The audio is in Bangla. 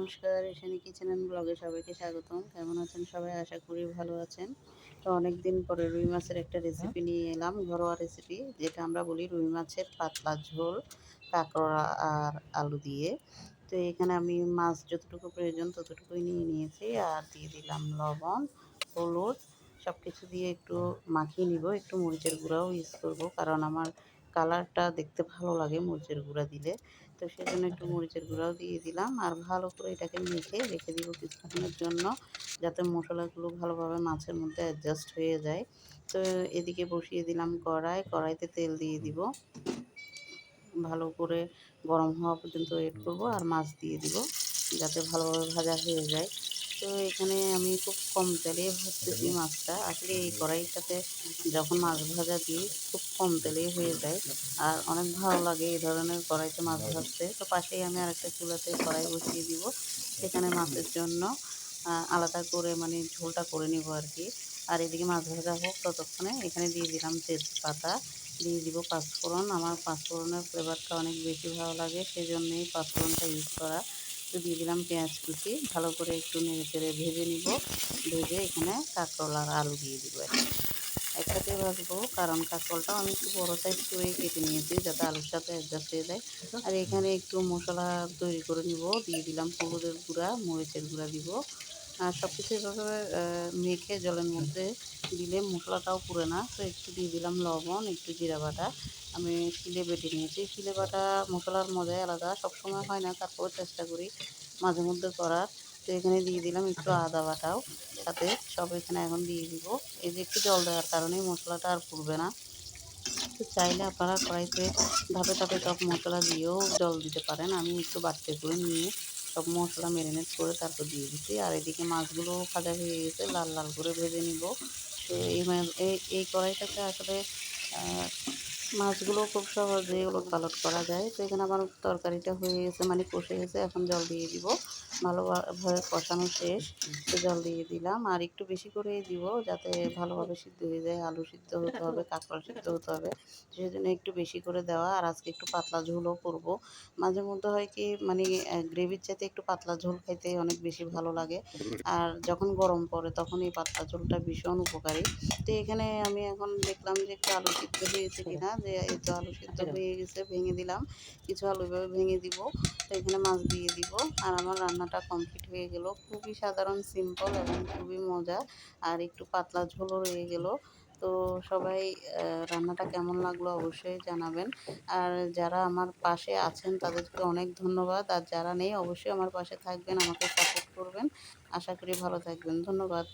নমস্কার, এশানি কিচেন অ্যান্ড ব্লগে সবাইকে স্বাগতম। কেমন আছেন সবাই? আশা করি ভালো আছেন। তো অনেক দিন পরে রুই মাছের একটা রেসিপি নিয়ে এলাম, ঘরোয়া রেসিপি যেটা আমরা বলি রুই মাছের পাতলা ঝোল কাঁকড়া আর আলু দিয়ে। তো এখানে আমি মাছ যতটুকু প্রয়োজন ততটুকুই নিয়ে নিয়েছি আর দিয়ে দিলাম লবণ, হলুদ সব কিছু দিয়ে একটু মাখিয়ে নিব। একটু মরিচের গুঁড়াও ইউজ করব, কারণ আমার কালারটা দেখতে ভালো লাগে মরিচের গুঁড়া দিলে। তো সেজন্য একটু মরিচের গুঁড়াও দিয়ে দিলাম। আর ভালো করে এটাকে মেখে রেখে দিব কিছুক্ষণের জন্য যাতে মশলাগুলো ভালোভাবে মাছের মধ্যে অ্যাডজাস্ট হয়ে যায়। তো এদিকে বসিয়ে দিলাম কড়াই। কড়াইতে তেল দিয়ে দিব। ভালো করে গরম হওয়া পর্যন্ত ওয়েট করব আর মাছ দিয়ে দিব যাতে ভালোভাবে ভাজা হয়ে যায়। তো এখানে আমি খুব কম তেলে ভাজতেছি মাছটা। আসলে এই কড়াইটাতে যখন মাছ ভাজা দিই খুব কম তেলেই হয়ে যায়, আর অনেক ভালো লাগে এই ধরনের কড়াইতে মাছ ভাজতে। তো পাশেই আমি আরেকটা চুলাতে কড়াই বসিয়ে দিব। সেখানে মাছের জন্য আলাদা করে মানে ঝোলটা করে নিব আর কি আর এদিকে মাছ ভাজা হোক ততক্ষণে এখানে দিয়ে দিলাম তেজপাতা। দিয়ে দিব পাঁচফোড়ন। আমার পাঁচফোড়নের ফ্লেভারটা অনেক বেশি ভালো লাগে সেই জন্যই পাঁচফোড়নটা ইউজ করা। তো দিয়ে দিলাম পেঁয়াজ কুচি। ভালো করে একটু নেড়ে চেড়ে ভেজে নিব। ভেজে এখানে কাঁকরোল আর আলু দিয়ে দিব একসাথে ভাজবো, কারণ কাঁকরোলটাও আমি একটু বড়ো সাইজ করে কেটে নিয়েছি, যাতে আলুর সাথে অ্যাডজাস্ট হয়ে যায়। আর এখানে একটু মশলা তৈরি করে নিব। দিয়ে দিলাম হলুদের গুঁড়া, মরিচের গুঁড়া দিব। আর সব কিছু এভাবে মেখে জলের মধ্যে দিলে মশলাটাও পুড়ে না। তো একটু দিয়ে দিলাম লবণ, একটু জিরা বাটা। আমি শিলে বেটে নিয়েছি। শিলে বাটা মশলার মজাই আলাদা। সবসময় হয় না তারপর চেষ্টা করি মাঝে মধ্যে করার। তো এখানে দিয়ে দিলাম একটু আদা বাটাও। সাথে সব এখানে এখন দিয়ে দিব। এই যে একটু জল দেওয়ার কারণে মশলাটা আর পুড়বে না। তো চাইলে আপনারা কড়াইতে ধাপে ধাপে সব মশলা দিয়েও জল দিতে পারেন। আমি একটু বাড়তে করে নিয়ে সব মশলা ম্যারিনেট করে তারপর দিয়ে দিচ্ছি। আর এদিকে মাছগুলো ভাজা হয়ে গেছে, লাল লাল করে ভেজে নিব। তো এই এই কড়াইটাতে আসলে মাছগুলো খুব সহজে ওলট পালট করা যায়। তো এখানে আমার তরকারিটা হয়ে গেছে মানে কষে গেছে, এখন জল দিয়ে দিব। ভালোভাবে কষানো শেষ, তো জল দিয়ে দিলাম। আর একটু বেশি করে দিব, যাতে ভালোভাবে সিদ্ধ হয়ে যায়। আলু সিদ্ধ হতে হবে, কাঁকড়া সিদ্ধ হতে হবে সেই জন্য একটু বেশি করে দেওয়া। আর আজকে একটু পাতলা ঝোলও করব। মাঝে মধ্যে হয় কি মানে গ্রেভির চাইতে একটু পাতলা ঝোল খাইতে অনেক বেশি ভালো লাগে। আর যখন গরম পড়ে, তখন এই পাতলা ঝোলটা ভীষণ উপকারী। তো এখানে আমি এখন দেখলাম যে একটু আলু সিদ্ধ হয়েছে কিনা। যে এই তো আলু সিদ্ধ হয়ে। গেছে ভেঙে দিলাম। কিছু আলু এভাবে ভেঙে দিব তো এখানে মাছ দিয়ে দিব। আর আমার রান্নাটা কমপ্লিট হয়ে গেল। খুবই সাধারণ সিম্পল এবং খুবই মজা। আর একটু পাতলা ঝোলও রয়ে গেল। তো সবাই রান্নাটা কেমন লাগল অবশ্যই জানাবেন। আর যারা আমার পাশে আছেন তাদেরকে অনেক ধন্যবাদ। আর যারা নেই অবশ্যই আমার পাশে থাকবেন আমাকে সাপোর্ট করবেন। আশা করি ভালো থাকবেন। ধন্যবাদ।